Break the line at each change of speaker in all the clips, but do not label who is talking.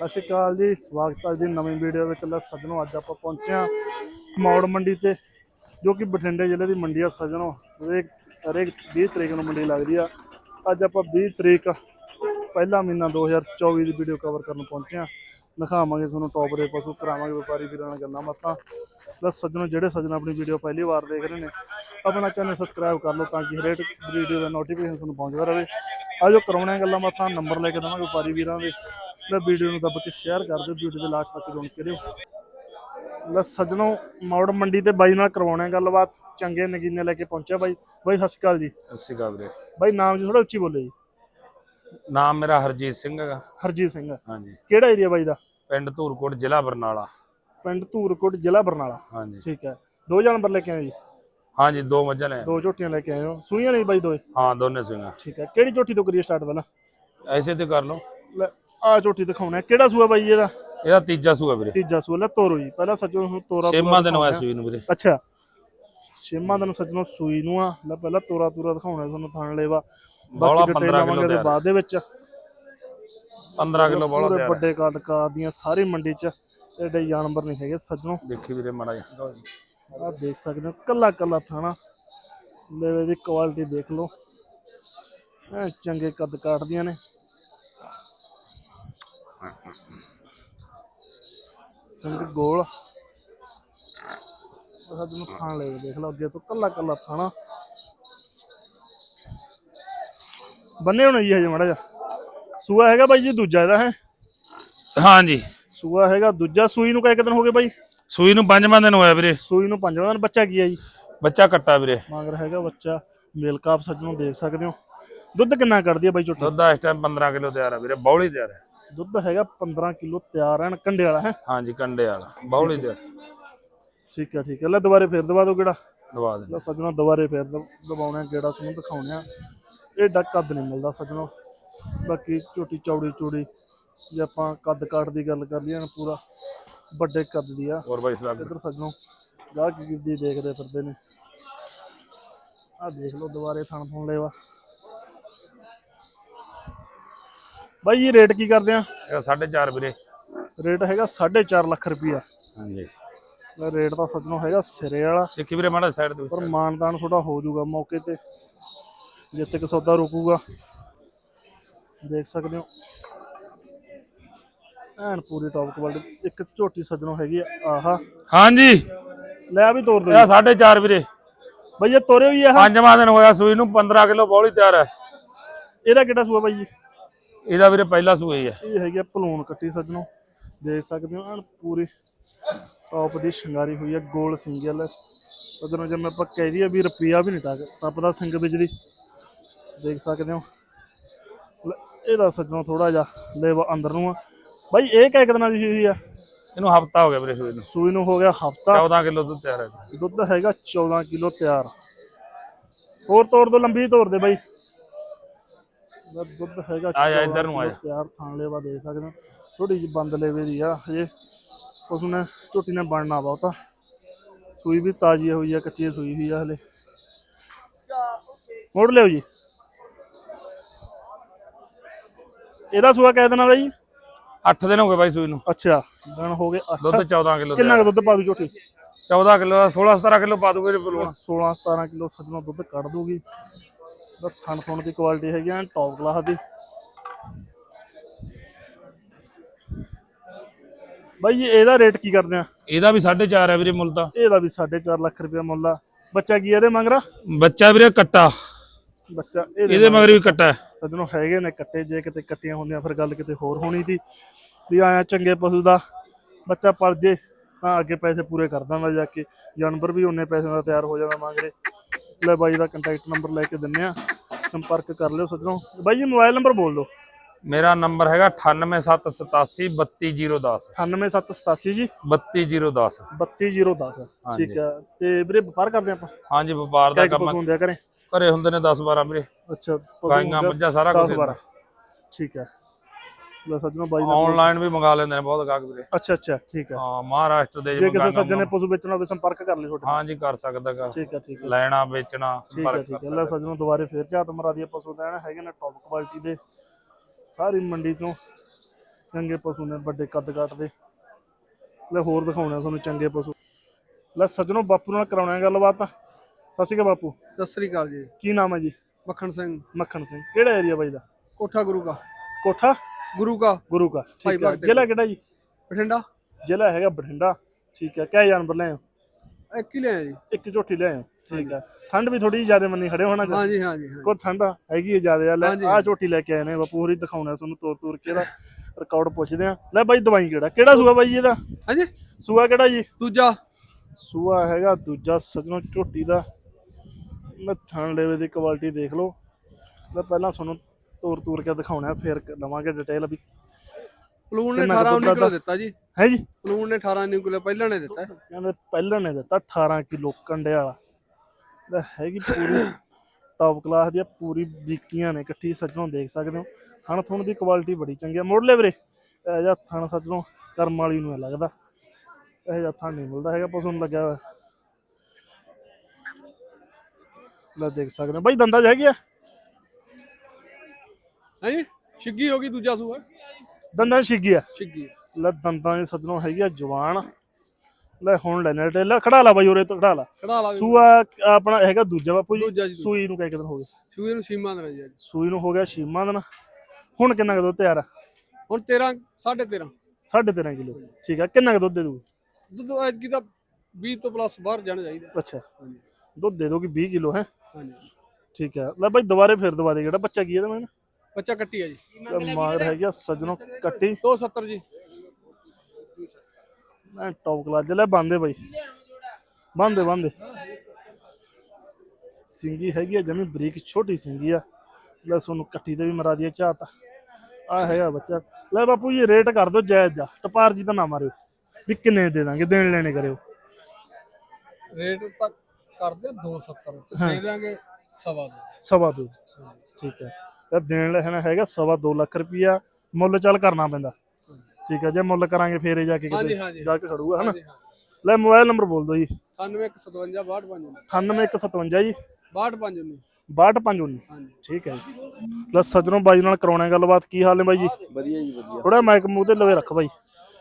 ਸਤਿ ਸ਼੍ਰੀ ਅਕਾਲ ਜੀ, ਸਵਾਗਤ ਹੈ ਜੀ ਨਵੀਂ ਵੀਡੀਓ ਵਿੱਚ। ਲੈ ਸੱਜਣੋ, ਅੱਜ ਆਪਾਂ ਪਹੁੰਚੇ ਹਾਂ ਮੌੜ ਮੰਡੀ ਤੇ, ਜੋ ਕਿ ਬਠਿੰਡੇ ਜ਼ਿਲ੍ਹੇ ਦੀ ਮੰਡੀ ਆ ਸੱਜਣੋ। ਹਰੇਕ ਹਰੇਕ 20 ਤਰੀਕ ਨੂੰ ਮੰਡੀ ਲੱਗਦੀ ਆ। ਅੱਜ ਆਪਾਂ 20 ਤਰੀਕ, ਪਹਿਲਾ ਮਹੀਨਾ 2024 ਦੀ ਵੀਡੀਓ ਕਵਰ ਕਰਨ ਪਹੁੰਚੇ ਹਾਂ। ਦਿਖਾਵਾਂਗੇ ਤੁਹਾਨੂੰ ਟੌਪ ਦੇ ਪਸ਼ੂ, ਕਰਾਵਾਂਗੇ ਵਪਾਰੀ ਵੀਰਾਂ ਨਾਲ ਗੱਲਾਂ ਬਾਤਾਂ। ਲੈ ਸੱਜਣੋ, ਜਿਹੜੇ ਸੱਜਣ ਆਪਣੀ ਵੀਡੀਓ ਪਹਿਲੀ ਵਾਰ ਦੇਖ ਰਹੇ ਨੇ, ਆਪਣਾ ਚੈਨਲ ਸਬਸਕ੍ਰਾਈਬ ਕਰ ਲਓ ਤਾਂ ਕਿ ਹਰੇਕ ਵੀਡੀਓ ਦਾ ਨੋਟੀਫਿਕੇਸ਼ਨ ਤੁਹਾਨੂੰ ਪਹੁੰਚਦਾ ਰਹੇ। ਆਜੋ ਕਰਾਉਣੇ ਗੱਲਾਂ ਬਾਤਾਂ ਨੰਬਰ ਲੈ ਕੇ ਦਵਾਂਗੇ ਵਪਾਰੀ ਵੀਰਾਂ ਦੇ। ਲੈ ਵੀਡੀਓ ਨੂੰ ਦੱਬ ਕੇ ਸ਼ੇਅਰ ਕਰ ਦਿਓ ਵੀਡੀਓ ਦੇ ਲਾਸਟ ਤੱਕ ਜੁੜ ਕੇ ਰਹੋ ਲੈ ਸੱਜਣੋ ਮੌੜ ਮੰਡੀ ਤੇ ਬਾਈ ਨਾਲ ਕਰਵਾਉਣੇ ਗੱਲਬਾਤ। ਚੰਗੇ ਨਗੀਨੇ ਲੈ ਕੇ ਪਹੁੰਚਿਆ ਬਾਈ। ਬਾਈ ਸਤਿ ਸ਼੍ਰੀ ਅਕਾਲ ਜੀ।
ਸਤਿ ਸ਼੍ਰੀ ਅਕਾਲ ਵੀਰੇ।
ਬਾਈ ਨਾਮ ਜੀ ਥੋੜਾ ਉੱਚੀ ਬੋਲੇ ਜੀ।
ਨਾਮ ਮੇਰਾ ਹਰਜੀਤ ਸਿੰਘ ਹੈਗਾ।
ਹਰਜੀਤ ਸਿੰਘ।
ਹਾਂਜੀ।
ਕਿਹੜਾ ਏਰੀਆ ਬਾਈ ਦਾ?
ਪਿੰਡ ਧੂਰਕੋਟ ਜ਼ਿਲ੍ਹਾ ਬਰਨਾਲਾ।
ਪਿੰਡ ਧੂਰਕੋਟ ਜ਼ਿਲ੍ਹਾ ਬਰਨਾਲਾ।
ਹਾਂਜੀ।
ਠੀਕ ਹੈ। ਦੋ ਜਾਨਵਰ ਲੈ ਕੇ ਆਏ ਜੀ?
ਹਾਂਜੀ ਦੋ ਮੱਝਾਂ ਨੇ
ਦੋ ਝੋਟੀਆਂ ਲੈ ਕੇ ਆਏ ਹੋ। ਸੂਈਆਂ ਨਹੀਂ ਬਾਈ ਦੋਏ?
ਹਾਂ ਦੋਨੇ ਸਿੰਘਾਂ
ਠੀਕ ਹੈ। ਕਿਹੜੀ ਝੋਟੀ ਤੋਂ ਕਰੀਏ ਸਟਾਰਟ ਪਹਿਲਾਂ?
ਐਸੇ ਤੇ ਕਰ ਲਓ।
ਲੈ ਆ ਝੋਟੀ ਦਿਖਾਉਣਾ ਕਿਹੜਾ ਸੂਆ ਬਾਈ ਇਹਦਾ?
ਇਹਦਾ ਤੀਜਾ ਸੂਆ ਵੀਰੇ।
ਤੀਜਾ ਸੂਆ। ਲੈ ਤੋਰੋ ਜੀ। ਪਹਿਲਾਂ ਸੱਜੋ ਨੂੰ ਤੋਰਾ
ਛੇਵਾਂ ਦਿਨ ਹੋਇਆ ਸੂਈ ਨੂੰ ਵੀਰੇ।
ਅੱਛਾ। ਛੇਵਾਂ ਦਿਨ ਸੱਜਣੋ ਸੂਈ ਨੂੰ ਆ। ਲੈ ਪਹਿਲਾਂ ਤੋਰਾ ਤੂਰਾ ਦਿਖਾਉਣਾ ਤੁਹਾਨੂੰ ਥਣ ਲੇਵਾ।
ਬੌਲਾ
ਬਾਕੀ
15 ਕਿਲੋ
ਦੇ ਬਾਅਦ ਦੇ ਵਿੱਚ।
15 ਕਿਲੋ ਬੋਲਾ ਤਿਆਰ।
ਵੱਡੇ ਕੱਦ ਕਾ ਦੀਆਂ ਸਾਰੀ ਮੰਡੀ 'ਚ ਐਡੇ ਜਾਨਵਰ ਨਹੀਂ ਹੈਗੇ ਸੱਜਣੋ।
ਦੇਖੀ ਵੀਰੇ ਮਾੜਾ ਜਿਹਾ।
ਆ ਦੇਖ ਸਕਦੇ ਹੋ ਕੱਲਾ ਕੱਲਾ ਥਾਣਾ। ਲੈਵੇ ਦੀ ਕੁਆਲਿਟੀ ਦੇਖ ਲਓ। ਚੰਗੇ ਕੱਦ ਕਾਟਦੀਆਂ ਨੇ। ਸੰਗ ਗੋਲ। ਸੱਜ ਨੂੰ ਖਾਣ ਲੈ ਦੇਖ ਲਓ ਅੱਗੇ ਤੋਂ ਕੱਲਾ ਕੱਲਾ ਥਾਣਾ ਬੰਨੇ ਹੋਣੇ ਜੀ ਹਜੇ ਮਾੜਾ ਜਿਹਾ। ਸੂਆ ਹੈਗਾ ਬਾਈ ਜੀ ਦੂਜਾ ਇਹਦਾ ਹੈ।
ਹਾਂਜੀ।
ਸੂਆ ਹੈਗਾ ਦੂਜਾ ਸੂਈ ਨੂੰ ਕਿੰਨੇ ਦਿਨ ਹੋ ਗਏ ਬਾਈ।
ਸੂਈ ਨੂੰ ਪੰਜਵਾਂ ਦਿਨ ਹੋਇਆ ਵੀਰੇ।
ਸੂਈ ਨੂੰ ਪੰਜਵਾਂ ਦਿਨ ਬੱਚਾ ਕੀ ਹੈ ਜੀ?
ਬੱਚਾ ਕੱਟਾ ਵੀਰੇ।
ਮਗਰ ਹੈਗਾ ਬੱਚਾ ਮਿਲਕ ਆਪ ਸੱਜਣੋਂ ਦੇਖ ਸਕਦੇ ਹੋ। ਦੁੱਧ ਕਿੰਨਾ ਕੱਢਦੀ ਹੈ ਬਾਈ ਝੋਟੀ?
ਦੁੱਧ ਇਸ ਟਾਈਮ 15 ਕਿਲੋ ਤਿਆਰ ਹੈ ਵੀਰੇ ਬੌਲੀ ਤਿਆਰ ਹੈ।
ਦੁੱਧ ਹੈਗਾ 15 ਕਿਲੋ ਤਿਆਰ ਹੈ ਕੰਡੇ ਵਾਲਾ ਹੈ?
ਹਾਂਜੀ ਕੰਡੇ ਵਾਲਾ ਬੌਲੀ ਤਿਆਰ
ਠੀਕ ਹੈ ਠੀਕ ਹੈ। ਲੈ ਦੁਬਾਰੇ ਫੇਰ ਦਵਾ ਦੋ ਕਿਹੜਾ?
ਦਵਾ ਦੇ
ਲੈ ਸੱਜਣੋਂ ਦੁਬਾਰੇ ਫੇਰ ਦਵਾਉਣਾ ਕਿਹੜਾ ਤੁਹਾਨੂੰ ਦਿਖਾਉਣੇ ਆ। ਇਹ ਡਾ ਕੱਦ ਨਹੀਂ ਮਿਲਦਾ ਸੱਜਣੋਂ। ਬਾਕੀ ਝੋਟੀ ਚੌੜੀ ਚੌੜੀ ਜੇ ਆਪਾਂ ਕੱਦ ਕਾਟ ਦੀ ਗੱਲ ਕਰ ਲਈਏ ਨਾ ਪੂਰਾ ਵੱਡੇ ਕੱਦ ਦੀ ਆ।
ਹੋਰ ਬਾਈ ਸਲਾਮ
ਇੱਧਰ ਸੱਜਣੋਂ ਗਾਹ ਕੀ ਦੀ ਦੇਖਦੇ ਫਿਰਦੇ ਨੇ। ਆ ਦੇਖ ਲਓ ਦੁਬਾਰੇ ਥਣ ਫੋਨ ਲੈਵਾ ਬਾਈ ਜੀ ਰੇਟ ਕੀ ਕਰਦੇ ਆ?
ਇਹ 4.5 ਵੀਰੇ।
ਰੇਟ ਹੈਗਾ 4.5 ਲੱਖ ਰੁਪਈਆ।
ਹਾਂਜੀ।
ਇਹ ਰੇਟ ਤਾਂ ਸੱਜਣੋਂ ਹੈਗਾ ਸਿਰੇ ਵਾਲਾ।
ਦੇਖੀ ਵੀਰੇ ਮਾੜਾ ਸਾਈਡ ਤੇ
ਪਰ ਮਾਨਦਾਨ ਥੋੜਾ ਹੋ ਜਾਊਗਾ ਮੌਕੇ ਤੇ। ਜਿੱਥੇ ਕਿ ਸੌਦਾ ਰੁਕੂਗਾ। ਦੇਖ ਸਕਦੇ ਹੋ। ਐਨ ਪੂਰੀ ਟੌਪ ਕੁਆਲਿਟੀ ਇੱਕ ਝੋਟੀ ਸੱਜਣੋਂ ਹੈਗੀ ਆਹਾ।
ਹਾਂਜੀ।
ਲੈ ਆ ਵੀ ਤੋੜ ਦੋ
ਇਹ 4.5 ਵੀਰੇ।
ਬਈ ਇਹ ਤੋਰੇ ਵੀ ਆ
ਪੰਜਵਾਂ ਦਿਨ ਹੋਇਆ ਸੂਈ ਨੂੰ 15 ਕਿਲੋ ਬੌਲੀ ਤਿਆਰ ਹੈ।
ਇਹਦਾ ਕਿਹੜਾ ਸੂਆ ਬਾਈ ਜੀ?
ਇਹਦਾ ਵੀਰੇ ਪਹਿਲਾ ਹੀ ਹੈ
ਇਹ ਹੈਗੀ ਆ ਭਲੂਣ ਕੱਟੀ ਸੱਜਣੋਂ। ਦੇਖ ਸਕਦੇ ਹੋ ਐਨ ਪੂਰੀ ਟੌਪ ਦੀ ਸ਼ਿੰਗਾਰੀ ਹੋਈ ਹੈ ਗੋਲ ਸਿੰਗਲ ਸੱਜਣੋਂ ਜਿਵੇਂ ਆਪਾਂ ਕਹਿ ਦਈਏ ਵੀ ਰੁਪਿਆ ਵੀ ਨਹੀਂ ਟੱਕ ਟੱਪਦਾ ਸਿੰਘ ਬਿਜਲੀ। ਦੇਖ ਸਕਦੇ ਹੋ। ਇਹਦਾ ਸੱਜਣੋਂ ਥੋੜਾ ਜਿਹਾ ਲੇਵਾ ਅੰਦਰ ਨੂੰ ਆ। ਬਾਈ ਇਹ ਕਿਹ ਦਿਨਾਂ ਦੀ ਹੋਈ ਆ?
ਇਹਨੂੰ ਹਫਤਾ ਹੋ ਗਿਆ ਵੀਰੇ ਸੂਈ ਨੂੰ।
ਸੂਈ ਨੂੰ ਹੋ ਗਿਆ ਹਫਤਾ।
14 ਕਿਲੋ ਦੁੱਧ ਤਿਆਰ ਹੈ।
ਦੁੱਧ ਹੈਗਾ 14 ਕਿਲੋ ਤਿਆਰ। ਹੋਰ ਤੋੜ ਦੋ ਲੰਬੀ ਤੋੜ ਦੇ ਬਾਈ। ਇਹਦਾ ਦੁੱਧ ਹੈਗਾ
ਆ ਜਾ
14
ਇੱਧਰ ਨੂੰ ਆ
ਕਿਲੋ ਤਿਆਰ ਥਾਂ ਲੇਵਾ ਦੇ ਸਕਦੇ ਹੋ। ਥੋੜੀ ਜਿਹੀ ਬੰਦ ਲੇਵੇ ਦੀ ਆ ਹਜੇ ਉਸ ਨੇ ਝੋਟੀ ਨੇ ਬਣਨਾ ਬਹੁਤਾ ਸੂਈ ਵੀ ਤਾਜ਼ੀ ਹੋਈ ਆ ਕੱਚੀ ਸੂਈ ਹੋਈ ਆ ਹਲੇ। ਮੋੜ ਲਿਓ ਜੀ। ਇਹਦਾ ਸੂਆ ਕਿਹ ਦਿਨਾਂ ਦਾ ਜੀ?
8 ਦਿਨ ਹੋ ਗਏ ਬਾਈ ਸੂਈ ਨੂੰ।
ਅੱਛਾ ਦਿਨ ਹੋ ਗਏ 8
ਦੁੱਧ 14 ਕਿਲੋ
ਕਿੰਨਾ ਕੁ ਦੁੱਧ ਪਾ ਦੂ ਝੋਟੀ?
14 ਕਿਲੋ ਦਾ 16 17 ਕਿਲੋ ਪਾ ਦੂਗੇ ਬਲੂਣ
16 17 ਕਿਲੋ ਸੱਜਣਾ ਦੁੱਧ ਕੱਢ ਦੂਗੀ। ਬਸ ਥਣ ਥਣ ਦੀ ਕੁਆਲਿਟੀ ਹੈਗੀ ਐ ਟੌਪ ਕਲਾਸ ਦੀ। ਬਾਈ ਇਹਦਾ ਰੇਟ ਕੀ ਕਰਦੇ ਆ?
ਇਹਦਾ ਵੀ 4.5 ਹੈ ਵੀਰੇ ਮੁੱਲ ਤਾਂ।
ਇਹਦਾ ਵੀ 4.5 ਲੱਖ ਰੁਪਏ ਮੁੱਲ ਆ। ਬੱਚਾ ਕੀ ਇਹਦੇ ਮੰਗਰਾ?
ਬੱਚਾ ਵੀਰੇ ਕੱਟਾ।
ਬੱਚਾ ਇਹਦੇ
ਮਗਰ। ਵੀ ਕੱਟਾ।
ਸੱਜਣੋਂ ਹੈਗੇ ਨੇ ਕੱਟੇ ਜੇ ਕਿਤੇ ਕੱਟੀਆਂ ਹੁੰਦੀਆਂ ਫਿਰ ਗੱਲ ਕਿਤੇ ਹੋਰ ਹੋਣੀ ਸੀ। ਵੀ ਆਇਆ ਚੰਗੇ ਪਸ਼ੂ ਦਾ ਬੱਚਾ ਪਲ ਜੇ ਤਾਂ ਅੱਗੇ ਪੈਸੇ ਪੂਰੇ ਕਰ ਦਾਂਗਾ ਜਾ ਕੇ। ਜਾਨਵਰ ਵੀ ਉਹਨੇ ਪੈਸੇ ਦਾ ਤਿਆਰ ਹੋ ਜਾਂਦਾ ਮੰਗਰੇ। ਲੈ ਬਾਈ ਦਾ ਕੰਟੈਕਟ ਨੰਬਰ ਲੈ ਕੇ ਦਿੰਨੇ ਆ। ਸੰਪਰਕ ਕਰ ਲਿਓ ਸੱਜਣੋਂ ਬਾਈ ਜੀ ਮੋਬਾਈਲ ਨੰਬਰ ਬੋਲ ਦਿਓ।
ਮੇਰਾ ਨੰਬਰ ਹੈਗਾ 9878832010
98787 ਜੀ।
32010
32010 ਠੀਕ ਹੈ ਤੇ ਵੀਰੇ ਵਪਾਰ ਕਰਦੇ ਆਪਾਂ?
ਹਾਂਜੀ ਵਪਾਰ ਦਾ
ਕਿੰਨੇ
ਕੰਮ
ਪਸ਼ੂ ਹੁੰਦੇ ਆ ਘਰੇ?
ਘਰੇ ਹੁੰਦੇ ਨੇ 10 12 ਵੀਰੇ।
ਅੱਛਾ ਪਸ਼ੂ
ਗਾਈਆਂ
ਹੁੰਦੇ ਆ
ਮੱਝਾਂ ਸਾਰਾ
ਦਸ
ਕੁਝ
ਬਾਰਾਂ। ਠੀਕ ਹੈ ਲੈ ਸੱਜਣੋਂ ਬਾਈ ਦਾ
ਆਨਲਾਈਨ ਵੀ ਮੰਗਾ ਲੈਂਦੇ ਨੇ ਬਹੁਤ ਗਾਹਕ ਵੀਰੇ।
ਅੱਛਾ ਅੱਛਾ ਠੀਕ ਹੈ।
ਹਾਂ ਮਹਾਰਾਸ਼ਟਰ ਦੇ
ਜੇ ਕਿਸੇ ਸੱਜਣ ਨੇ ਪਸ਼ੂ ਵੇਚਣਾ ਹੋਵੇ ਸੰਪਰਕ ਕਰ ਲਿਓ ਤੁਹਾਡੇ ਨਾਲ।
ਹਾਂਜੀ ਕਰ ਸਕਦਾਗਾ
ਠੀਕ ਹੈ ਠੀਕ ਹੈ।
ਲੈਣਾ ਵੇਚਣਾ
ਹੈ
ਸੰਪਰਕ ਕਰ
ਹੈ। ਲੈ ਸੱਜਣੋਂ ਦੁਬਾਰੇ ਫੇਰ ਝਾਤ ਮਰਾ ਦੀ ਪਸ਼ੂ ਲੈਣ ਹੈਗੇ ਨੇ ਟੌਪ ਕੁਆਲਿਟੀ ਦੇ। ਸਾਰੀ ਮੰਡੀ ਤੋਂ ਚੰਗੇ ਪਸ਼ੂ ਨੇ ਵੱਡੇ ਕੱਦ ਕਾਟ ਦੇ। ਲੈ ਹੋਰ ਦਿਖਾਉਣੇ ਤੁਹਾਨੂੰ ਚੰਗੇ ਪਸ਼ੂ। ਲੈ ਸੱਜਣੋ ਬਾਪੂ ਨਾਲ ਕਰਾਉਣਾ ਹੈ ਗੱਲਬਾਤ। ਸਤਿ ਸ਼੍ਰੀ ਅਕਾਲ ਬਾਪੂ।
ਸਤਿ ਸ੍ਰੀ ਅਕਾਲ ਜੀ।
ਕੀ ਨਾਮ ਹੈ ਜੀ?
ਮੱਖਣ ਸਿੰਘ।
ਮੱਖਣ ਸਿੰਘ। ਕਿਹੜਾ ਏਰੀਆ ਬਾਈ ਦਾ?
ਕੋਠਾ ਗੁਰੂ ਕਾ।
ਕੋਠਾ?
ਗੁਰੂ ਕਾ।
ਗੁਰੂ ਕਾ ਠੀਕ ਹੈ।
ਬਾਗ ਦੇ
ਜ਼ਿਲ੍ਹਾ ਕਿਹੜਾ ਜੀ?
ਬਠਿੰਡਾ।
ਜ਼ਿਲ੍ਹਾ ਹੈਗਾ ਬਠਿੰਡਾ ਠੀਕ ਹੈ। ਕਿਆ ਜਾਨਵਰ ਲੈ ਹੋ
ਇੱਕ ਹੀ ਲਿਆ ਜੀ।
ਇੱਕ ਝੋਟੀ ਲੈ ਹੋ ਠੀਕ ਹੈ। ਠੰਡ ਵੀ ਥੋੜੀ ਜ਼ਿਆਦਾ ਮੰਨੀ ਖੜੇ ਹੋਣਾ ਜੀ
ਹਾਂਜੀ ਹਾਂਜੀ ਹਾਂਜੀ।
ਕੋ ਠੰਡ ਹੈਗੀ ਹੈ ਜ਼ਿਆਦਾ? ਲੈ
ਹਾਂਜੀ,
ਆਹ ਝੋਟੀ ਲੈ ਕੇ ਆਏ ਨੇ ਬਾਪੂ ਹੋਰੀ ਦਿਖਾਉਣਾ ਤੁਹਾਨੂੰ ਤੋਰ ਤੋਰ ਕੇ ਇਹਦਾ ਰਿਕਾਰਡ ਪੁੱਛਦੇ ਆ ਲੈ ਬਾਈ ਦਵਾਈ ਕਿਹੜਾ? ਕਿਹੜਾ ਸੂਆ ਬਾਈ ਇਹਦਾ?
ਹਾਂਜੀ।
ਸੂਆ ਕਿਹੜਾ ਜੀ?
ਦੂਜਾ।
ਸੂਆ ਹੈਗਾ ਦੂਜਾ ਸਜਣੋ ਝੋਟੀ ਦਾ। ਮੈਂ ਥਣ ਲੈਵੇ ਦੀ ਕੁਆਲਿਟੀ ਦੇਖ ਲਓ। ਮੈਂ ਪਹਿਲਾਂ ਤੁਹਾਨੂੰ ਤੋਰ ਤੋਰ ਕੇ ਦਿਖਾਉਣਾ ਫਿਰ ਲਵਾਂਗੇ ਡਿਟੇਲ ਵੀ
ਪਲੂਨ ਨੇ
ਕਿੰਨਾ
18
ਕੁ
19 ਕਿਲੋ ਦਿੱਤਾ ਜੀ।
ਹੈ ਜੀ?
ਪਲੂਨ ਨੇ 18 19 ਕਿਲੋ ਪਹਿਲਾਂ ਨੇ ਦਿੱਤਾ।
ਕਹਿੰਦੇ ਪਹਿਲਾਂ ਨੇ ਦਿੱਤਾ 18 ਕਿਲੋ ਕੰਡੇ ਵਾਲਾ। ਲੈ ਹੈਗੀ ਪੂਰੀ ਟੌਪ ਕਲਾਸ ਦੀ ਪੂਰੀ ਬੀਕੀਆਂ ਨੇ ਇਕੱਠੀ ਸੱਜਣੋਂ ਦੇਖ ਸਕਦੇ ਹੋ। ਥਣ ਥੁਣ ਦੀ ਕੁਆਲਿਟੀ ਬੜੀ ਚੰਗੀ ਆ। ਮੋੜ ਲੈ ਵੀਰੇ ਇਹ ਜਿਹਾ ਥਣ ਸੱਜਣੋਂ ਕਰਮ ਵਾਲੀ ਨੂੰ ਲੱਗਦਾ। ਇਹ ਜਿਹਾ ਥਣ ਨਹੀਂ ਮਿਲਦਾ ਹੈਗਾ ਪਸੂ ਨੂੰ ਲੱਗਿਆ ਲੈ ਦੇਖ ਸਕਦੇ ਹੋ। ਬਾਈ ਦੰਦਾ ਹੈਗੀ ਆ।
ਹਾਂਜੀ ਛਿੱਗੀ ਹੋ ਗਈ ਦੂਜਾ ਸੂਆ?
ਦੰਦਾਂ ਛਿੱਗੀ ਆ।
ਛਿੱਗੀ
ਲੈ ਦੰਦਾਂ ਦੀ ਸੱਜਣੋਂ ਹੈਗੀ ਆ ਜਵਾਨ। ਲੈ ਹੁਣ ਲੈ ਨੇੜੇ ਲੈ ਖੜਾ ਲਾ ਬਾਈ ਉਰੇ ਤੋਂ ਖੜਾ ਲਾ।
ਕਢਾ ਲਾ
ਸੂਆ ਆਪਣਾ ਹੈਗਾ ਦੂਜਾ ਬਾਪੂ ਜੀ।
ਜੀ।
ਸੂਈ ਨੂੰ ਕਿਹ ਕਿਦਨ ਹੋ ਗਿਆ
ਸੂਏ ਨੂੰ ਸੀਮਾ ਦੇਣਾ ਜੀ ਅੱਜ।
ਸੂਈ ਨੂੰ ਹੋ ਗਿਆ ਛੀਮਾ ਦਿਨ ਹੁਣ ਕਿੰਨਾ ਕੁ ਦੁੱਧ ਤਿਆਰ ਆ?
ਹੁਣ 13 13.5
13.5 ਕਿਲੋ। ਠੀਕ ਆ ਕਿੰਨਾ ਕੁ ਦੁੱਧ ਦੇ ਦੂ
ਦੁੱਧ ਐਤਕੀ ਤਾਂ 20 ਤੋਂ ਪਲੱਸ ਬਾਹਰ ਜਾਣਾ ਚਾਹੀਦਾ।
ਅੱਛਾ। ਦੁੱਧ ਦੇ ਦੋਗੀ 20 ਕਿਲੋ ਹੈ?
ਹਾਂਜੀ।
ਠੀਕ ਆ। ਲੈ ਬਾਈ ਦੁਬਾਰੇ ਫਿਰ ਦੁਬਾਰੇ ਕਿਹੜਾ ਬੱਚਾ ਕੀ ਇਹਦਾ ਮੈਂ
ਬੱਚਾ ਕੱਟੀ ਆ ਜੀ।
ਮਾਰ ਹੈਗੀ ਆ ਸੱਜਣੋ ਕੱਟੀ।
270 ਜੀ।
ਮੈਂ ਟੌਪ ਕਲਾਸ ਲੈ ਬੰਦੇ ਬਾਈ। ਬੰਦੇ ਬੰਦੇ ਸਿੰਗੀ ਹੈਗੀ ਆ ਜਮੀ ਬਰੀਕ ਛੋਟੀ ਸਿੰਗੀ ਆ। ਲੈ ਸੋਨੂੰ ਕੱਟੀ ਤੇ ਵੀ ਮਰਾ ਦੀਏ ਝਾਤ। ਆ ਹੈਗਾ ਬੱਚਾ। ਲੈ ਬਾਪੂ ਜੀ ਰੇਟ ਕਰ ਦੋ ਜਾਇਜ਼ ਜਾ ਟਪਾਰ ਜੀ ਤਾਂ ਨਾ ਮਾਰਿਓ। ਵੀ ਕਿੰਨੇ ਦੇ ਦਾਂਗੇ ਦੇਣ ਲੈਣੇ ਕਰਿਓ।
ਰੇਟ ਤਾਂ ਕਰਦੇ ਆ 270 ਦੇ ਦਾਂਗੇ ਸਵਾ ਦੋ।
ਸਵਾ ਦੋ। ਠੀਕ ਹੈ ਇਹ ਦੇਣ ਲੈਣਾ ਹੈਗਾ ਸਵਾ ਦੋ ਲੱਖ ਰੁਪਈਆ ਮੁੱਲ ਚੱਲ ਕਰਨਾ ਪੈਂਦਾ। ਠੀਕ ਹੈ ਜੇ ਮੁੱਲ ਕਰਾਂਗੇ ਫੇਰ ਇਹ ਜਾ ਕੇ ਕਿਤੇ। ਜਾ ਕੇ ਖੜੂਗਾ ਹਨਾ।
ਹਾਂ
ਲੈ ਮੋਬਾਈਲ ਨੰਬਰ ਬੋਲ ਦਿਓ ਜੀ।
9157 62
98157 ਜੀ।
62
6259
ਹਾਂਜੀ।
ਠੀਕ ਹੈ ਜੀ। ਲੈ ਸੱਜਣੋਂ ਬਾਈ ਨਾਲ ਕਰਾਉਣਾ ਹੈ ਗੱਲਬਾਤ ਕੀ ਹਾਲ ਨੇ ਬਾਈ ਜੀ?
ਵਧੀਆ ਜੀ ਵਧੀਆ।
ਥੋੜਾ ਮਾਈਕ ਮੂੰਹ ਤੇ ਲਵੇ ਰੱਖ ਬਾਈ।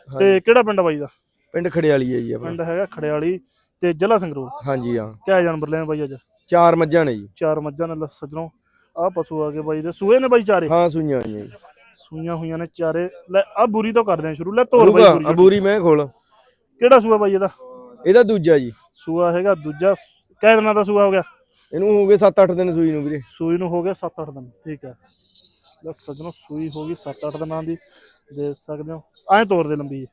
ਤੇ ਕਿਹੜਾ ਪਿੰਡ ਬਾਈ ਦਾ?
ਪਿੰਡ ਖੜਿਆਲੀ ਹੈ ਜੀ ਆਪਣਾ।
ਪਿੰਡ ਹੈਗਾ ਖੜਿਆਲੀ ਤੇ ਜ਼ਿਲ੍ਹਾ ਸੰਗਰੂਰ।
ਹਾਂਜੀ ਹਾਂ।
ਕਿਆ ਜਾਨਵਰ ਲੈਣ ਬਾਈ ਅੱਜ?
ਚਾਰ ਮੱਝਾਂ ਨੇ ਜੀ।
ਚਾਰ ਮੱਝਾਂ ਨੇ ਲੈ ਸੱਜਣੋਂ। ਆਹ ਪਸ਼ੂ ਆ ਗਏ ਬਾਈ ਦੇ। ਸੂਏ ਨੇ ਬਾਈ ਚਾਰੇ?
ਹਾਂ ਸੂਈਆਂ ਹੋਈਆਂ ਜੀ।
ਸੂਈਆਂ ਹੋਈਆਂ ਨੇ ਚਾਰੇ। ਲੈ ਆ ਬੁਰੀ ਤੋਂ ਕਰਦੇ ਆ ਸ਼ੁਰੂ। ਲੈ ਤੋਰ ਬਾਈ ਬੁਰੀ
ਅਬੂਰੀ ਮੈਂ ਖੋਲ।
ਕਿਹੜਾ ਸੂਆ ਬਾਈ ਇਹਦਾ?
ਇਹਦਾ ਦੂਜਾ ਜੀ।
ਸੂਆ ਹੈਗਾ ਦੂਜਾ। ਕਿਹ ਦਿਨਾਂ ਦਾ ਸੂਆ ਹੋ ਗਿਆ।
ਇਹਨੂੰ ਹੋ ਗਏ 7-8 ਦਿਨ ਸੂਈ ਨੂੰ ਵੀਰੇ।
ਸੂਈ ਨੂੰ ਹੋ ਗਿਆ 7-8 ਦਿਨ। ਠੀਕ ਹੈ ਲੈ ਸੱਜਣੋ ਸੂਈ ਹੋ ਗਈ 7-8 ਦਿਨਾਂ ਦੀ। ਦੇਖ ਸਕਦੇ ਹੋ। ਐਂ ਤੋਰ ਦੇ ਲੰਬੀ।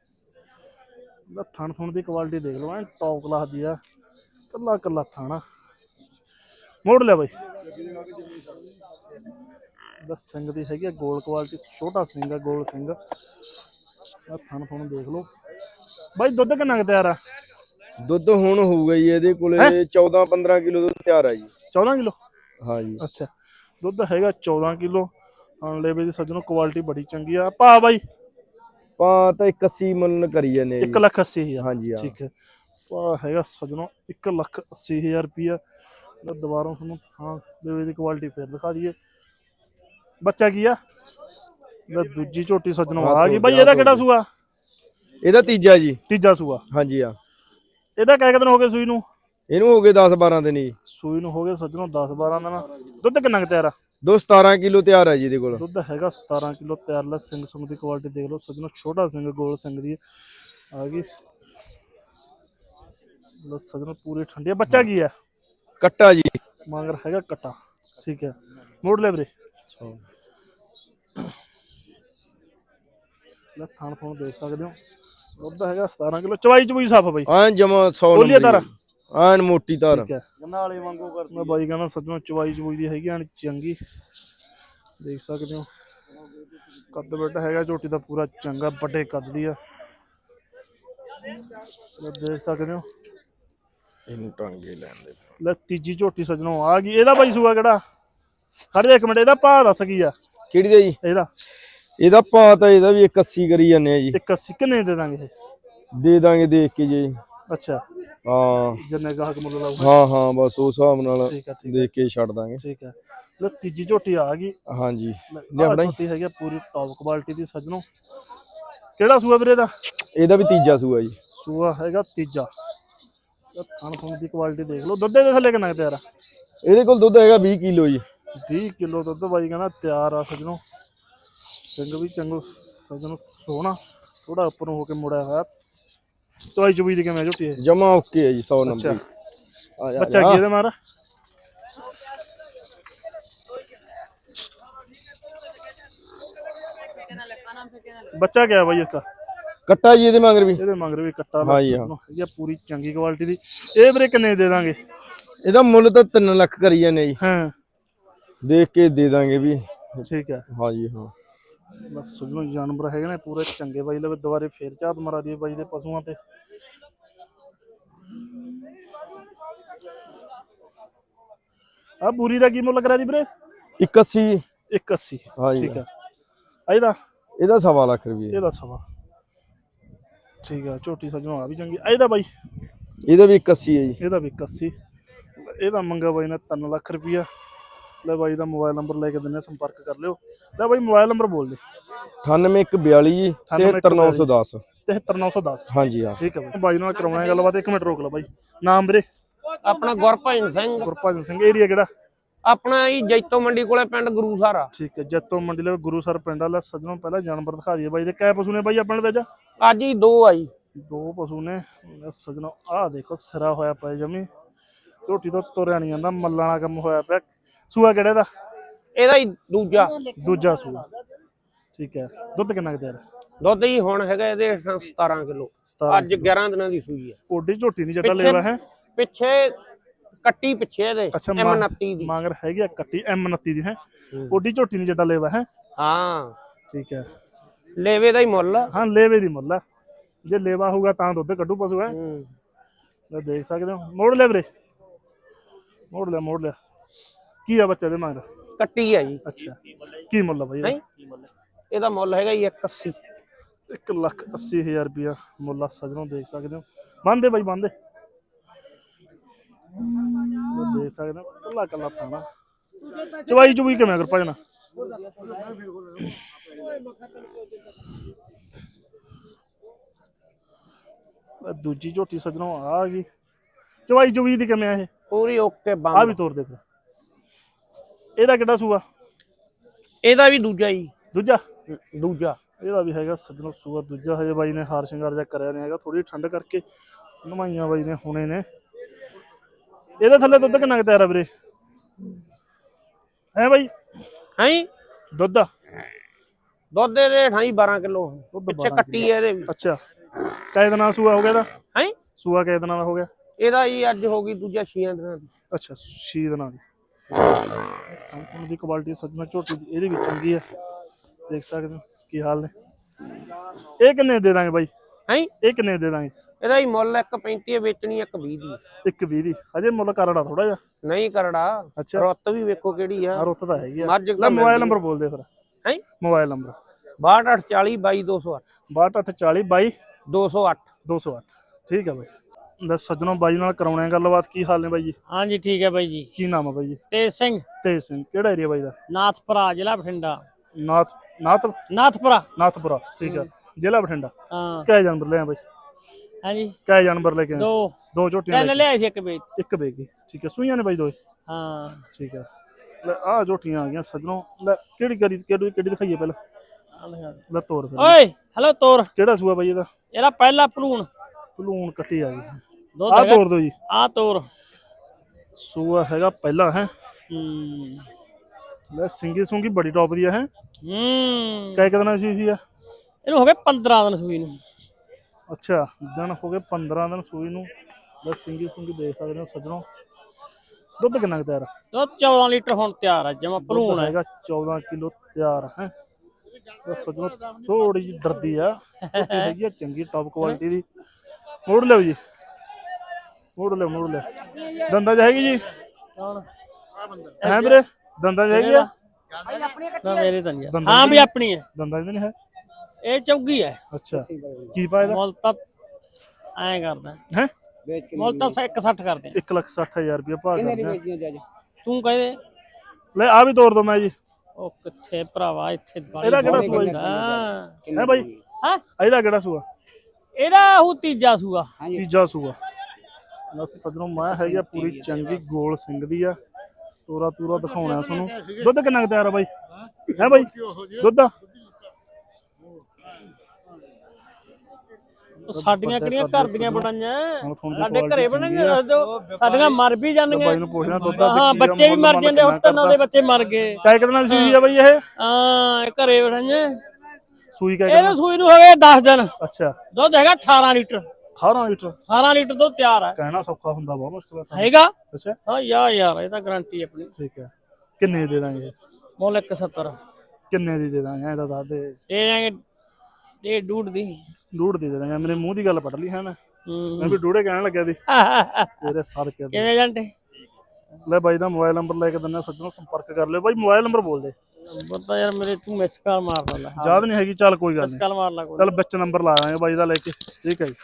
ਲੈ ਥਣ ਥਣ ਦੀ ਕੁਆਲਿਟੀ ਦੇਖ ਲਓ। ਐਂ ਟੌਪ ਕਲਾਸ ਦੀ ਆ ਕੱਲਾ ਕੱਲਾ ਥਾਣਾ ਮੋੜ ਲਿਆ ਬਾਈ। ਲੈ ਸਿੰਘ ਦੀ ਹੈਗੀ ਗੋਲ ਕੁਆਲਿਟੀ ਛੋਟਾ ਸਿੰਘ ਆ ਗੋਲ ਸਿੰਘ। ਆ ਥਣ ਥਣ ਦੇਖ ਲਓ। ਬਾਈ ਦੁੱਧ ਕਿੰਨਾ ਤਿਆਰ ਆ?
ਦੁੱਧ ਹੁਣ ਹੋਊਗਾ ਜੀ ਇਹਦੇ ਕੋਲੇ 14-15 ਕਿਲੋ ਦੁੱਧ ਤਿਆਰ ਆ ਜੀ।
14 ਕਿਲੋ?
ਹਾਂ ਜੀ।
ਅੱਛਾ ਦੁੱਧ ਹੈਗਾ 14 ਕਿਲੋ। ਲੈਵੇ ਦੀ ਸੱਜਣੋ ਕੁਆਲਿਟੀ ਬੜੀ ਚੰਗੀ ਆ। ਭਾ ਬਾਈ।
ਪਾ ਤਾਂ 81 ਮੁੱਲ ਕਰੀ ਜਾਂਦੇ ਆ
1
ਜੀ।
ਲੱਖ 80 ਹਜ਼ਾਰ।
ਹਾਂਜੀ ਹਾਂ।
ਠੀਕ ਹੈ। ਭਾ ਹੈਗਾ ਸੱਜਣੋ 1 ਲੱਖ 80 ਹਜ਼ਾਰ ਰੁਪਿਆ ਲੈ ਦੁਬਾਰਾ ਤੁਹਾਨੂੰ ਹਾਂ ਲੈਵੇ ਦੀ ਕੁਆਲਿਟੀ ਫੇਰ ਦਿਖਾ ਦਈਏ। ਬੱਚਾ ਕੀ ਆ? ਲੈ ਦੂਜੀ ਝੋਟੀ ਸੱਜਣੋ
ਹਾਂ,
ਆ ਗਈ। ਬਾਈ ਇਹਦਾ ਕਿਹੜਾ। ਸੂਆ?
ਇਹਦਾ ਤੀਜਾ ਜੀ।
ਤੀਜਾ ਸੂਆ।
ਹਾਂਜੀ ਹਾਂ
ਇਹਦਾ ਕਿਹ ਦਿਨ ਹੋ ਗਏ ਸੂਈ ਨੂੰ?
ਇਹਨੂੰ ਹੋ ਗਏ 10-12 ਦਿਨ ਜੀ
ਸੂਈ ਨੂੰ ਹੋ ਗਏ ਸੱਜਣੋ 10 12 ਦਿਨ। ਦੁੱਧ ਕਿੰਨਾ ਕੁ ਤਿਆਰ ਆ?
ਦੋ 17 ਕਿਲੋ ਤਿਆਰ ਆ ਜੀ ਇਹਦੇ ਕੋਲ।
ਦੁੱਧ ਹੈਗਾ 17 ਕਿਲੋ ਤਿਆਰ। ਲੈ ਸਿੰਘ ਸੁੰਗ ਦੀ ਕੁਆਲਿਟੀ ਦੇਖ ਲਓ। ਸੱਜਣੋ ਛੋਟਾ ਸਿੰਘ ਗੋਲ ਸਿੰਘ ਦੀ। ਆ ਗਈ। ਲੈ ਸੱਜਣੋ ਪੂਰੀ ਠੰਡੀ ਆ। ਬੱਚਾ ਕੀ ਆ?
ਕੱਟਾ ਜੀ।
ਮਗਰ ਹੈਗਾ ਕਟਾ ਠੀਕ ਹੈ। ਮੋੜ ਲੈ ਵੀਰੇ। ਲੈ ਥਣ ਥਣ ਦੇਖ ਸਕਦੇ ਹੋ। ਦੁੱਧ ਹੈਗਾ 17 ਕਿਲੋ ਚਵਾਈ ਚਬੂਈ ਸਾਫ਼ ਬਈ।
ਐਨ ਜਮਾ 100
ਬੋਲੀਏ ਤਾਰਾ।
ਐਨ ਮੋਟੀ ਤਾਰ।
ਠੀਕ ਹੈ। ਗੰਨਾ ਵਾਲੇ ਵਾਂਗੂ ਕਰ ਮੈਂ ਬਾਈ ਕਹਿੰਦਾ ਸੱਜਣੋ ਚਵਾਈ ਚਬੂਈ ਦੀ ਹੈਗੀ ਐਨ ਚੰਗੀ। ਦੇਖ ਸਕਦੇ ਹੋ। ਕੱਦ ਬੇਟਾ ਹੈਗਾ ਝੋਟੀ ਦਾ ਪੂਰਾ ਚੰਗਾ ਵੱਡੇ ਕੱਦ ਦੀ ਆ। ਦੇਖ ਸਕਦੇ ਹੋ।
ਇਹਨੂੰ ਟਾਂਗੇ ਲੈਣ ਦੇ
ਲੈ ਤੀਜੀ ਝੋਟੀ ਸੱਜਣੋ ਆ ਗਈ। ਇਹਦਾ ਬਾਈ ਸੂਆ ਕਿਹੜਾ? ਖੜ ਜਾ ਇੱਕ ਮਿੰਟ ਇਹਦਾ ਭਾਅ ਦੱਸ ਕੀ ਆ?
ਕਿਹੜੀ ਦਾ ਜੀ?
ਇਹਦਾ।
ਇਹਦਾ ਪਾ ਤਾਂ ਇਹਦਾ ਵੀ 81 ਕਰੀ ਜਾਂਦੇ ਆ ਜੀ।
ਇੱਕ 80 ਕਿੰਨੇ ਦੇ ਦਾਂਗੇ ਇਹ?
ਦੇ ਦਾਂਗੇ ਦੇਖ ਕੇ ਜੀ।
ਅੱਛਾ।
ਹਾਂ।
ਜਿੰਨੇ ਗਾਹਕ ਮੁੱਲ ਲਾਊਗਾ।
ਹਾਂ ਹਾਂ ਬਸ ਉਸ ਹਿਸਾਬ ਨਾਲ
ਠੀਕ ਆ ਠੀਕ ਆ।
ਦੇਖ ਕੇ ਛੱਡ ਦਾਂਗੇ।
ਠੀਕ ਆ। ਲੈ ਤੀਜੀ ਝੋਟੀ ਆ ਗਈ।
ਹਾਂਜੀ।
ਲੈ ਆਹ
ਫੜਾਈ।
ਝੋਟੀ ਹੈਗੀ ਆ ਪੂਰੀ ਟੌਪ ਕੁਆਲਿਟੀ ਦੀ ਸੱਜਣੋ। ਕਿਹੜਾ ਸੂਆ ਵੀਰੇ ਦਾ
ਇਹਦਾ ਵੀ ਤੀਜਾ ਸੂਆ ਜੀ।
ਸੂਆ ਹੈਗਾ ਤੀਜਾ। ਥਣ ਥਣ ਦੀ ਕੁਆਲਿਟੀ ਦੇਖ ਲਓ। ਦੁੱਧ ਦੇ ਥੱਲੇ ਕਿੰਨਾ ਕੁ ਤਿਆਰ ਆ?
ਇਹਦੇ ਕੋਲ ਦੁੱਧ ਹੈਗਾ 20 ਕਿਲੋ ਜੀ।
20 ਕਿਲੋ ਦੁੱਧ ਬਾਈ ਕਹਿੰਦਾ ਤਿਆਰ ਆ ਸਜਣੋ। ਸਿੰਘ ਵੀ ਚੰਗੋ ਸਜਣੋ ਸੋਹਣਾ। ਥੋੜਾ ਉੱਪਰ ਹੋ ਕੇ ਮੁੜਿਆ ਹੋਇਆ। ਚੋਈ ਚੁਬੀ ਦੀ ਕਿਵੇਂ ਝੁੱਟੀ ਹੈ
ਜਮਾ ਓਕੇ ਹੈ ਜੀ 100 ਨੰਬਰ ਆ ਜਾ
ਬੱਚਾ ਕੀ ਇਹਦੇ ਮਾਰ? ਬੱਚਾ ਕਿਆ ਬਾਈ ਇਸਕਾ
ਕੱਟਾ ਜੀ ਇਹਦੇ ਮਗਰ ਵੀ?
ਇਹਦੇ ਮੰਗਰ ਵੀ ਕੱਟਾ
ਹਾਂ ਜੀ, ਹਾਂ।
ਇਹ ਪੂਰੀ ਚੰਗੀ ਕੁਆਲਿਟੀ ਦੀ। ਇਹ ਵੀਰੇ ਕਿੰਨੇ ਦੇ ਦਾਂਗੇ?
ਇਹਦਾ ਮੁੱਲ ਤਾਂ 3 ਲੱਖ ਕਰੀ ਜਾਂਦੇ ਜੀ।
ਹਾਂ।
ਦੇਖ ਕੇ ਦੇ ਦਾਂਗੇ ਵੀ।
ਠੀਕ ਹੈ।
ਹਾਂ ਜੀ ਹਾਂ।
ਬਸ ਸੁਣੋ ਜਾਨਵਰ ਹੈਗੇ ਨੇ ਪੂਰੇ ਚੰਗੇ ਬਾਈ ਲਵੇ ਦੁਬਾਰੇ ਫੇਰ ਝਾਤ ਮਰਾ ਦੀ ਬਾਈ ਦੇ ਪਸ਼ੂਆਂ ਤੇ। ਆ ਬੂਰੀ ਦਾ ਕੀ ਮੁੱਲ ਕਰਿਆ ਜੀ ਵੀਰੇ?
81
180
ਹਾਂ ਜੀ
ਠੀਕ ਹੈ। ਆ ਇਹਦਾ?
ਇਹਦਾ ਸਵਾ ਲੱਖ ਰੁਪਏ
ਇਹਦਾ ਸਵਾ। ਠੀਕ ਹੈ ਝੋਟੀ ਸਜਣੋ ਆ ਵੀ ਚੰਗੀ। ਆ ਇਹਦਾ ਬਾਈ।
ਇਹਦਾ ਵੀ 81 ਹੈ ਜੀ।
ਇਹਦਾ ਵੀ 81 ਇਹਦਾ ਮੰਗਾ ਬਾਈ ਨੇ 3 ਲੱਖ ਰੁਪਈਆ। ਲੈ ਬਾਈ ਦਾ ਮੋਬਾਈਲ ਨੰਬਰ ਲੈ ਕੇ ਦਿੰਨੇ ਆ, ਸੰਪਰਕ ਕਰ ਲਿਓ। ਲੈ ਬਾਈ ਮੋਬਾਈਲ ਨੰਬਰ ਬੋਲ ਦੇ।
98142 ਜੀ 73910
73910
ਹਾਂ ਜੀ ਹਾਂ।
ਠੀਕ ਹੈ ਬਾਈ। ਨਾਲ ਕਰਾਉਣਾ ਹੈ ਗੱਲਬਾਤ। ਇੱਕ ਮਿੰਟ ਰੋਕ ਲਓ ਬਾਈ। ਨਾਮ ਵੀਰੇ।
ਆਪਣਾ ਗੁਰਭਜਨ ਸਿੰਘ।
ਗੁਰਭਜਨ ਸਿੰਘ ਏਰੀਆ ਕਿਹੜਾ?
ਆਪਣਾ ਹੀ ਜੈਤੋ ਮੰਡੀ ਕੋਲੇ ਪਿੰਡ ਗੁਰੂ ਸਾਰਾ।
ਠੀਕ ਹੈ ਜੱਤੋ ਮੰਡੀ ਲੈ ਗੁਰੂ ਸਰ ਪਿੰਡ ਵਾਲਾ ਸੱਜਣੋਂ ਪਹਿਲਾਂ ਜਾਨਵਰ ਦਿਖਾ ਦਈਏ ਬਾਈ। ਦੇ ਕੈ ਪਸ਼ੂ ਨੇ ਬਾਈ ਆਪਣੇ ਵਿੱਚ?
ਅੱਜ ਹੀ ਦੋ ਆਈ।
ਦੋ ਪਸ਼ੂ ਨੇ। ਲੈ ਸੱਜਣੋਂ ਆਹ ਦੇਖੋ ਸਿਰਾ ਹੋਇਆ ਪਿਆ ਜਮੀ। ਝੋਟੀ ਤੋਂ ਤੁਰਿਆ ਨਹੀਂ ਜਾਂਦਾ ਮੱਲਾਂ ਵਾਲਾ ਕੰਮ ਹੋਇਆ ਪਿਆ। ਸੂਆ ਕਿਹੜੇ ਦਾ
ਇਹਦਾ ਹੀ ਦੂਜਾ।
ਦੂਜਾ ਸੂਆ। ਠੀਕ ਹੈ। ਦੁੱਧ ਕਿੰਨਾ ਕੁ ਤਿਆਰ
ਦੁੱਧ ਹੀ ਹੁਣ ਹੈਗਾ ਇਹਦੇ 17 ਕਿਲੋ।
17
ਅੱਜ 11 ਦਿਨਾਂ ਦੀ ਸੂਈ ਹੈ।
ਓਡੀ ਝੋਟੀ ਨਹੀਂ ਜੱਟਾ
ਪਿੱਛੇ-
ਲੈਵਾ ਹੈ?
ਪਿੱਛੇ ਕੱਟੀ ਪਿੱਛੇ ਇਹਦੇ
ਅੱਛਾ
ਐਮ
ਮਾਂ-
29 ਦੀ।
ਮਾਂਗਰ ਹੈਗੀ ਆ ਕੱਟੀ ਐਮ 29 ਦੀ ਹੈ।
ਹੂੰ।
ਓਡੀ ਝੋਟੀ ਨਹੀਂ ਜੱਟਾ ਲੈਵਾ ਹੈ।
ਹਾਂ।
ਠੀਕ ਹੈ।
ਲੇਵੇ ਦਾ ਹੀ ਮੁੱਲ ਆ।
ਹਾਂ ਲੇਵੇ ਦੀ ਮੁੱਲ ਆ। ਜੇ ਲੇਵਾ ਹੋਊਗਾ ਤਾਂ ਦੁੱਧ ਕੱਢੂ ਪਸ਼ੂ ਹੈ।
ਹੂੰ।
ਲੈ ਦੇਖ ਸਕਦੇ ਹੋ। ਮੋੜ ਲੈ ਵੀਰੇ। ਮੋੜ ਲਿਆ ਮੋੜ ਲਿਆ। ਕੀ ਆ ਬੱਚਾ ਦੇ ਮਗਰ
ਕੱਟੀ ਆ ਜੀ।
ਅੱਛਾ। ਕੀ ਮੁੱਲ ਆ ਬਾਈ
ਨਹੀਂ ਇਹਦਾ ਮੁੱਲ ਹੈਗਾ ਜੀ 180
1 ਲੱਖ 80 ਹਜ਼ਾਰ ਰੁਪਿਆ ਮੁੱਲ ਆ ਸਜਣੋਂ ਦੇਖ ਸਕਦੇ ਹੋ। ਬੰਦੇ ਬਾਈ ਬੰਦੇ ਦੇਖ ਸਕਦੇ ਹੋ। ਕੱਲਾ ਕੱਲਾ ਪਾਣਾ ਚਵਾਈ ਚੁਬਈ ਕਿਵੇਂ ਕਰ ਭਜਣਾ? ਦੂਜੀ ਝੋਟੀ ਸਜਣੋਂ ਆ ਗਈ। ਚਵਾਈ ਚੁਬਈ ਦੀ ਕਿਵੇਂ ਆ ਇਹ?
ਪੂਰੀ ਓਕੇ
ਆ
ਬੰਦ
ਵੀ ਤੋੜ ਦੇ ਫਿਰ। ਇਹਦਾ ਕਿੱਡਾ ਸੂਆ?
ਇਹਦਾ ਵੀ ਦੂਜਾ ਹੀ।
ਦੂਜਾ?
ਦੂਜਾ।
ਇਹਦਾ ਵੀ ਹੈਗਾ ਸੱਜਣੋ ਸੂਆ। ਦੂਜਾ ਹਜੇ ਬਾਈ ਨੇ ਹਾਰ ਸ਼ਿੰਗਾਰ ਜਿਹਾ ਕਰਿਆ ਨਹੀਂ ਹੈਗਾ। ਥੋੜੀ ਠੰਡ ਕਰਕੇ ਨਮਾਈਆਂ ਬਾਈ ਨੇ ਹੁਣੇ ਨੇ। ਇਹਦੇ ਥੱਲੇ ਦੁੱਧ ਕਿੰਨਾ ਕੁ ਤਿਆਰ ਆ ਵੀਰੇ? ਹੈ ਬਾਈ?
ਹੈ?
ਦੁੱਧ।
ਦੁੱਧ ਇਹਦੇ 28 12 ਕਿਲੋ।
ਦੁੱਧ
ਪਿੱਛੇ
12
ਕੱਟੀ ਹੈ ਇਹਦੇ ਵੀ।
ਅੱਛਾ। ਕੈ ਦਿਨਾਂ ਦਾ ਸੂਆ ਹੋ ਗਿਆ ਇਹਦਾ?
ਹੈ?
ਸੂਆ ਕੈ ਦਿਨਾਂ ਦਾ ਹੋ ਗਿਆ?
ਇਹਦਾ ਹੀ ਅੱਜ ਹੋ ਗਈ ਦੂਜਾ 6 ਦਿਨਾਂ ਦੀ।
ਅੱਛਾ 6 ਦਿਨਾਂ ਦੀ। ਕੰਪਨੀ ਦੀ ਕੁਆਲਿਟੀ ਸੱਜਣਾ ਝੋਟੀ ਦੀ ਇਹਦੀ ਵੀ ਚੰਗੀ ਆ। ਦੇਖ ਸਕਦੇ ਹੋ ਕੀ ਹਾਲ ਨੇ। ਇਹ ਕਿੰਨੇ ਦੇ ਦਾਂਗੇ ਬਾਈ?
ਹੈ?
ਇਹ ਕਿੰਨੇ ਦੇ ਦਾਂਗੇ?
ਇਹਦਾ ਹੀ ਮੁੱਲ 1.35 ਹੈ ਵੇਚਣੀ 1.20 ਦੀ।
ਇੱਕ 20 ਦੀ। ਹਜੇ ਮੁੱਲ ਕਰੜਾ ਥੋੜਾ ਜਿਹਾ।
ਨਹੀਂ ਕਰੜਾ
ਅੱਛਾ।
ਰੁੱਤ ਵੀ ਵੇਖੋ ਕਿਹੜੀ ਆ।
ਆ ਰੁੱਤ ਤਾਂ ਹੈਗੀ ਆ।
ਮੱਝ
ਲੈ ਮੋਬਾਈਲ ਨੰਬਰ ਬੋਲ ਦੇ ਫਿਰ।
ਹੈ?
Mobile number.
6240 22208
6240 22
208
208 ਠੀਕ ਹੈ ਬਾਈ। ਲੈ ਸੱਜਣੋਂ ਬਾਈ ਨਾਲ ਕਰਾਉਣੇ ਆ ਗੱਲਬਾਤ। ਕੀ ਹਾਲ ਨੇ ਬਾਈ ਜੀ?
ਹਾਂਜੀ ਠੀਕ ਹੈ ਬਾਈ ਜੀ।
ਕੀ ਨਾਮ ਆ ਬਾਈ ਜੀ?
ਤੇ ਸਿੰਘ।
ਤੇਜ ਸਿੰਘ। ਕਿਹੜਾ ਏਰੀਆ ਬਾਈ ਦਾ?
ਨਾਥਪੁਰਾ ਜ਼ਿਲ੍ਹਾ ਬਠਿੰਡਾ।
ਨਾਥ ਨਾਥ
ਨਾਥਪੁਰਾ।
ਨਾਥਪੁਰਾ। ਠੀਕ ਆ। ਜ਼ਿਲ੍ਹਾ ਬਠਿੰਡਾ।
ਹਾਂ।
ਕਿਹ ਜਾਨਵਰ ਲਿਆ ਬਾਈ?
ਹਾਂਜੀ।
ਕਿਹ ਜਾਨਵਰ ਲੈ ਕੇ ਆਏ?
ਦੋ।
ਦੋ ਝੋਟੀਆਂ
ਤਿੰਨ
ਲੈ
ਲਿਆਏ ਸੀ ਇੱਕ ਵੇਚ।
ਕੇ। ਇੱਕ ਬੇਗੀ ਠੀਕ ਹੈ ਸੂਈਆਂ ਨੇ ਬਾਈ ਦੋਏ
ਹਾਂ।
ਠੀਕ ਹੈ। ਲੈ ਆਹ ਝੋਟੀਆਂ ਆ ਗਈਆਂ ਸੱਜਣੋਂ। ਲੈ ਕਿਹੜੀ ਕਰੀ ਕਿਹੜੀ ਕਿਹੜੀ ਦਿਖਾਈਏ ਪਹਿਲਾਂ?
ਆਹ ਦਿਖਾ ਦੇ।
ਲੈ ਤੋਰ ਫਿਰ।
ਓਏ ਹਲੋ ਤੋਰ।
ਕਿਹੜਾ ਸੂਆ ਬਾਈ ਇਹਦਾ?
ਇਹਦਾ ਪਹਿਲਾ ਭਲੂਣ।
ਭਲੂਣ ਕੱਟੀ ਆ ਗਈ।
ਦੁੱਧ
ਆਹ
ਹੈਗਾ।
ਤੋਰ ਦੋ ਜੀ।
ਆ ਤੋਰ।
ਸੂਆ ਹੈਗਾ ਪਹਿਲਾ ਹੈ।
ਹੂੰ।
ਲੈ ਸਿੰਗੀ ਸੁੰਗੀ ਬੜੀ ਟੌਪ ਦੀ ਹੈ।
ਹੂੰ।
ਕੈ ਕਿਦਣਾ ਸੀ ਸੀ ਆ?
ਇਹਨੂੰ ਹੋ ਗਏ 15 ਦਿਨ ਸੂਈ ਨੂੰ।
ਅੱਛਾ ਦਿਨ ਹੋ ਗਏ 15 ਦਿਨ ਸੂਈ ਨੂੰ। ਲੈ ਸਿੰਗੀ ਸੁੰਗੀ ਦੇਖ ਸਕਦੇ ਹੋ ਸੱਜਣੋ। ਦੁੱਧ ਕਿੰਨਾ ਕੁ ਤਿਆਰ ਆ?
ਦੁੱਧ 14 ਲੀਟਰ ਹੁਣ ਤਿਆਰ ਹੈ ਜਮਾ ਭਲੂਣ
ਹੈਗਾ 14 ਕਿਲੋ ਤਿਆਰ ਹੈ। ਲੈ ਸੱਜਣੋ ਥੋੜੀ ਜਿਹੀ ਡਰਦੀ ਆ। ਹੈਗੀ ਆ ਚੰਗੀ ਟੌਪ ਕੁਆਲਿਟੀ ਦੀ। ਮੋੜ ਲਿਓ ਜੀ। ਮੋੜ ਲਿਓ ਮੋੜ ਲਿਓ। ਦੰਦਾਂ 'ਚ ਹੈਗੀ ਜੀ?
ਕੌਣ?
ਹੈ ਵੀਰੇ ਦੰਦਾਂ 'ਚ ਹੈਗੀ ਆ?
ਨਾ ਮੇਰੇ ਤਾਂ ਨਹੀਂ ਹੈ।
ਦੰਦਾਂ
ਹਾਂ ਵੀ ਆਪਣੀ ਹੈ।
ਦੰਦਾਂ 'ਚ ਤਾਂ ਨਹੀਂ ਹੈ?
ਇਹ ਚੌਗੀ ਹੈ।
ਅੱਛਾ। ਕੀ ਪਾਇਦਾ
ਮੁੱਲ ਤਾਂ ਐਂ ਕਰਦਾ।
ਹੈ?
ਮੁੱਲ ਤਾਂ 160 ਕਰਦੇ ਆ।
1 ਲੱਖ 60 ਹਜ਼ਾਰ ਰੁਪਏ ਭਾਅ ਕਰਦੇ। ਆ।
ਤੂੰ ਕਹਦੇ
ਲੈ ਆ ਵੀ ਤੋੜ ਦੋ ਮੈਂ ਜੀ।
ਉਹ ਕਿੱਥੇ ਭਰਾਵਾ ਇੱਥੇ ਬਾਲੀ
ਇਹਦਾ ਕਿਹੜਾ ਸੂਆ ਜੀ? ਹੈ ਬਾਈ
ਹਾਂ?
ਇਹਦਾ ਕਿਹੜਾ ਸੂਆ?
ਇਹਦਾ ਉਹ ਤੀਜਾ ਸੂਆ।
ਤੀਜਾ ਸੂਆ। ਬਸ ਸਜਣੋ ਮੈਂ ਹੈਗੀ ਆ ਪੂਰੀ ਚੰਗੀ ਗੋਲ ਸਿੰਘ ਦੀ ਆ। ਤੋਰਾ ਤੂਰਾ ਦਿਖਾਉਣਾ ਤੁਹਾਨੂੰ। ਦੁੱਧ ਕਿੰਨਾ ਕੁ ਤਿਆਰ ਆ ਬਾਈ ਹੈ ਬਾਈ ਦੁੱਧ?
ਸਾਡੀਆਂ ਕਿਹੜੀਆਂ ਘਰ ਦੀਆਂ ਬਣਾਈਆਂ? ਸਾਡੇ ਘਰੇ ਬਣਾਈਆਂ ਸਾਡੀਆਂ ਮਰ ਵੀ
ਬਾਈ
ਜਾਂਦੀਆਂ
ਨੂੰ ਪੁੱਛਣਾ ਦੁੱਧ ਦਾ
ਹਾਂ ਬੱਚੇ ਵੀ ਮਰ ਜਾਂਦੇ ਹੁਣ ਤਾਂ ਦੇ ਬੱਚੇ ਮਰ ਗਏ।
ਕਾਇ ਦੀ ਸੂਈ ਆ ਬਾਈ ਇਹ?
ਹਾਂ ਘਰੇ ਬਣਾਈਆਂ।
ਸੂਈ ਕਾਇ
ਇਹਨੂੰ ਸੂਈ ਨੂੰ ਹੋ ਗਏ 10 ਦਿਨ।
ਅੱਛਾ।
ਦੁੱਧ ਹੈਗਾ 18 ਲੀਟਰ।
18 ਲੀਟਰ?
18 ਲੀਟਰ ਦੁੱਧ ਤਿਆਰ ਹੈ
ਕਹਿਣਾ ਸੌਖਾ ਹੁੰਦਾ ਬਹੁਤ ਮੁਸ਼ਕਲ ਆ
ਹੈਗਾ?
ਅੱਛਾ।
ਹਾਂ ਯਾ ਯਾਰ ਇਹ ਤਾਂ ਗਾਰੰਟੀ ਆਪਣੀ।
ਠੀਕ ਹੈ। ਕਿੰਨੇ ਦੇ ਦਾਂਗੇ?
ਮੁੱਲ 170
ਕਿੰਨੇ ਦੀ ਦੇ ਦਾਂਗੇ? ਇਹਦਾ ਦੱਸ ਦੇ।
ਇਹ ਜਾਂਗੇ ਇਹ ਡੂਡ ਦੀ।
ਡੂੜ ਦੀ ਦੇ ਦਾਂਗੇ ਮੇਰੇ ਮੂੰਹ ਦੀ ਗੱਲ ਪੜ ਲਈ ਹੈ ਨਾ। ਮੈਂ ਵੀ ਡੂੜੇ ਕਹਿਣ ਲੱਗਿਆ ਸੀ। ਤੇਰੇ ਸਰ ਕੇ।
ਕਿਵੇਂ ਜੰਟੇ
ਲੈ ਬਾਈ ਦਾ ਮੋਬਾਈਲ ਨੰਬਰ ਲੈ ਕੇ ਦਿੰਦਾ ਸੱਜਣੋਂ ਸੰਪਰਕ ਕਰ ਲਿਓ। ਬਾਈ ਮੋਬਾਈਲ ਨੰਬਰ ਬੋਲ ਦੇ।
ਪਤਾ ਯਾਰ ਮੇਰੇ ਤੂੰ ਮਿਸ ਕਾਲ ਮਾਰ ਦਿੰਦਾ।
ਯਾਦ ਨਹੀਂ ਹੈਗੀ ਚੱਲ ਕੋਈ ਗੱਲ
ਮਿਸ
ਨਹੀਂ।
ਕਾਲ ਮਾਰ ਲਾ ਕੋਈ।
ਚੱਲ ਵਿੱਚ ਨੰਬਰ ਲਾ ਦਾਂਗੇ ਬਾਈ ਦਾ ਲੈ ਕੇ। ਠੀਕ ਹੈ ਜੀ।